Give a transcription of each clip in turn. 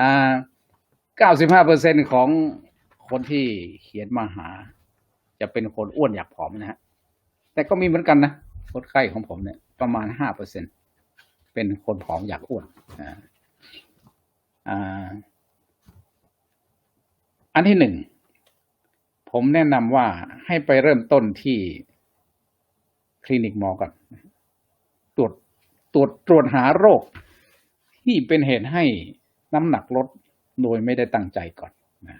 อ่าเก้าสิบห้าเปอร์เซ็นของคนที่เขียนมาหา จะเป็นคนอ้วนอยากผอมนะฮะ แต่ก็มีเหมือนกันนะคนไข้ของผมเนี่ย ประมาณห้าเปอร์เซ็นเป็นคนผอมอยากอ้วนอ่าอ่าอันที่หนึ่ง ผมแนะนำว่าให้ไปเริ่มต้นที่คลินิกหมอก่อนตรวจตรวจตรวจหาโรคที่เป็นเหตุให้ น้ำหนักลดโดยไม่ได้ตั้งใจก่อนนะ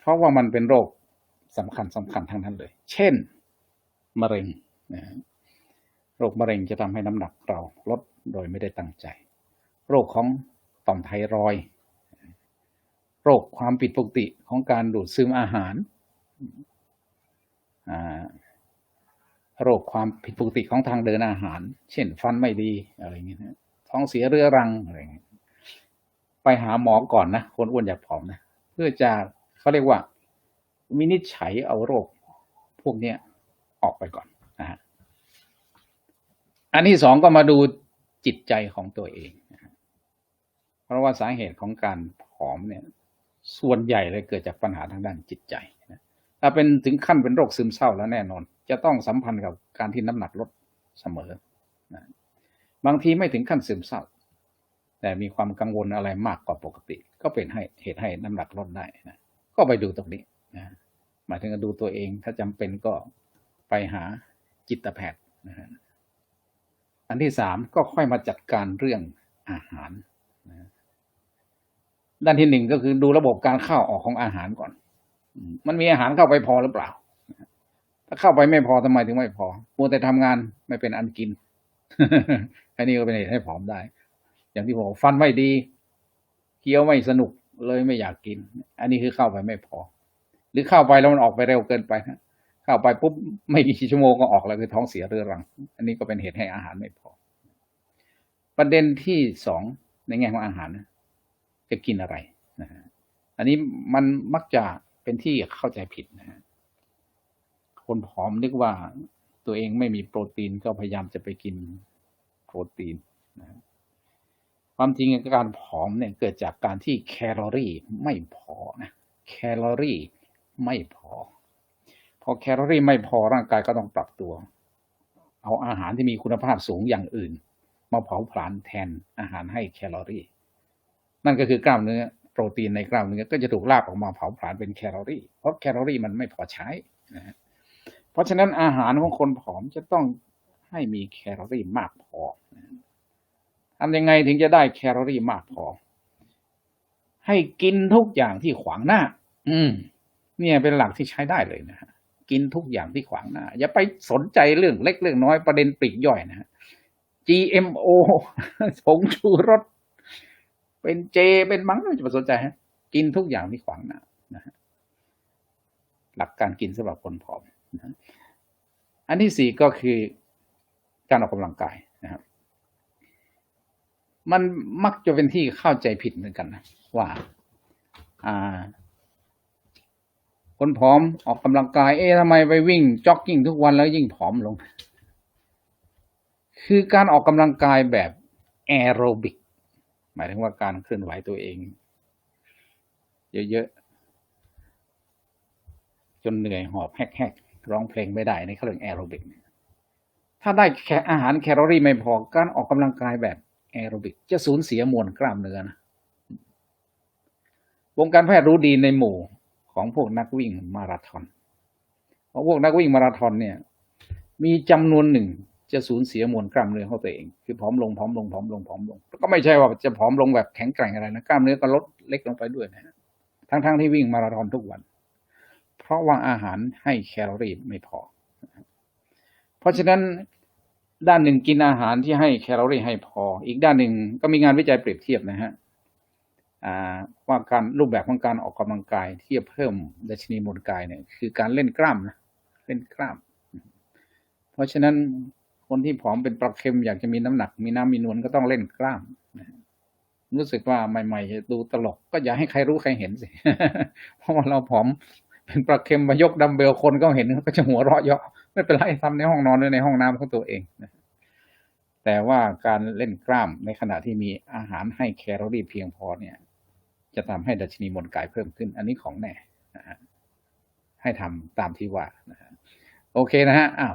เพราะว่ามันเป็นโรคสำคัญสำคัญทั้งนั้นเลย เช่น มะเร็งนะโรคมะเร็งจะทำให้น้ำหนักเราลดโดยไม่ได้ตั้งใจ โรคของต่อมไทรอยโรคความผิดปกติของการดูดซึมอาหาร โรคความผิดปกติของทางเดินอาหาร เช่นฟันไม่ดีอะไรอย่างเงี้ยท้องเสียเรื้อรังอะไรอย่างเงี้ย ไปหาหมอก่อนนะ คนอ้วนอยากผอมนะ เพื่อจะเขาเรียกว่าวินิจฉัยเอาโรค พวกเนี้ยออกไปก่อนนะฮะอันที่สองก็มาดูจิตใจของตัวเอง เพราะว่าสาเหตุของการผอมเนี่ย ส่วนใหญ่เลยเกิดจากปัญหาทางด้านจิตใจนะถ้าเป็นถึงขั้นเป็นโรคซึมเศร้าแล้วแน่นอน จะต้องสัมพันธ์กับการที่น้ำหนักลดเสมอนะบางทีไม่ถึงขั้นซึมเศร้า แต่มีความกังวลอะไรมากกว่าปกติ ก็เป็นให้เหตุให้น้ำหนักลดได้นะก็ไปดูตรงนี้นะหมายถึงดูตัวเองถ้าจำเป็นก็ไปหาจิตแพทย์นะฮะอันที่สามก็ค่อยมาจัดการเรื่องอาหารนะด้านที่หนึ่งก็คือดูระบบการเข้าออกของอาหารก่อน มันมีอาหารเข้าไปพอหรือเปล่า ถ้าเข้าไปไม่พอทำไมถึงไม่พอมัวแต่ทำงานไม่เป็นอันกินอันนี้ก็เป็นเหตุให้ผอมได้ อย่างที่ผมบอกฟันไม่ดีเคี้ยวไม่สนุกเลยไม่อยากกิน อันนี้คือเข้าไปไม่พอ หรือเข้าไปแล้วมันออกไปเร็วเกินไปนะเข้าไปปุ๊บไม่กี่ชั่วโมงก็ออกแล้วคือท้องเสียเรื้อรัง อันนี้ก็เป็นเหตุให้อาหารไม่พอ ประเด็นที่สองในแง่ของอาหารจะกินอะไรนะฮะอันนี้มันมักจะเป็นที่เข้าใจผิดนะฮะคนผอมนึกว่าตัวเองไม่มีโปรตีนก็พยายามจะไปกินโปรตีนนะ ความจริงการผอมเนี่ยเกิดจากการที่แคลอรี่ไม่พอนะแคลอรี่ไม่พอ พอแคลอรี่ไม่พอร่างกายก็ต้องปรับตัว เอาอาหารที่มีคุณภาพสูงอย่างอื่น มาเผาผลาญแทนอาหารให้แคลอรี่ นั่นก็คือกล้ามเนื้อโปรตีนในกล้ามเนื้อก็จะถูกลากออกมาเผาผลาญเป็นแคลอรี่ เพราะแคลอรี่มันไม่พอใช้นะเพราะฉะนั้นอาหารของคนผอมจะต้องให้มีแคลอรี่มากพอำยังไงถึงจะได้แคลอรี่มากพอ ให้กินทุกอย่างที่ขวางหน้า อืม เนี่ยเป็นหลักที่ใช้ได้เลยนะฮะกินทุกอย่างที่ขวางหน้า อย่าไปสนใจเรื่องเล็กเรื่องน้อยประเด็นปลีกย่อยนะฮะ GMO ผงชูรสเป็นเจเป็นมังไม่จะไปสนใจฮะ กินทุกอย่างที่ขวางหน้านะฮะหลักการกินสำหรับคนผอมนะฮะอันที่สี่ก็คือการออกกำลังกายนะครับ มันมักจะเป็นที่เข้าใจผิดเหมือนกันนะว่า อ่า คนผอมออกกำลังกาย เอ๊ะทำไมไปวิ่งจ็อกกิ้งทุกวันแล้วยิ่งผอมลง คือการออกกำลังกายแบบแอโรบิก หมายถึงว่าการเคลื่อนไหวตัวเอง เยอะๆ จนเหนื่อยหอบแฮกๆ ร้องเพลงไม่ได้ในเขาเรียกแอโรบิก ถ้าได้แค่อาหารแคลอรี่ไม่พอ การออกกำลังกายแบบ แอโรบิกจะสูญเสียมวลกล้ามเนื้อนะวงการแพทย์รู้ดีในหมู่ของพวกนักวิ่งมาราธอนเพราะพวกนักวิ่งมาราธอนเนี่ย มีจำนวนหนึ่งจะสูญเสียมวลกล้ามเนื้อของตัวเอง คือผอมลงผอมลงผอมลงผอมลง ก็ไม่ใช่ว่าจะผอมลงแบบแข็งแกร่งอะไรนะกล้ามเนื้อก็ลดเล็กลงไปด้วยนะฮะทั้งๆที่วิ่งมาราธอนทุกวัน เพราะว่าอาหารให้แคลอรี่ไม่พอ เพราะฉะนั้น ด้านหนึ่งกินอาหารที่ให้แคลอรี่ให้พอ อีกด้านหนึ่งก็มีงานวิจัยเปรียบเทียบนะฮะว่าการรูปแบบของการออกกำลังกายที่จะเพิ่มดัชนีมวลกายเนี่ยคือการเล่นกล้ามนะเล่นกล้าม เพราะฉะนั้นคนที่ผอมเป็นปลาเค็มอยากจะมีน้ำหนัก มีน้ำมีนวลก็ต้องเล่นกล้ามรู้สึกว่าใหม่ๆดูตลกก็อย่าให้ใครรู้ใครเห็นสิเพราะว่าเราผอมเป็นปลาเค็มมายกดัมเบลคนก็เห็นก็จะหัวเราะเยาะ ไม่เป็นไรทำในห้องนอนหรือในห้องน้ำของตัวเองนะแต่ว่าการเล่นกล้ามในขณะที่มีอาหารให้แคลอรี่เพียงพอเนี่ย จะทำให้ดัชนีมวลกายเพิ่มขึ้น อันนี้ของแน่นะฮะให้ทำตามที่ว่านะฮะโอเคนะฮะอ้าว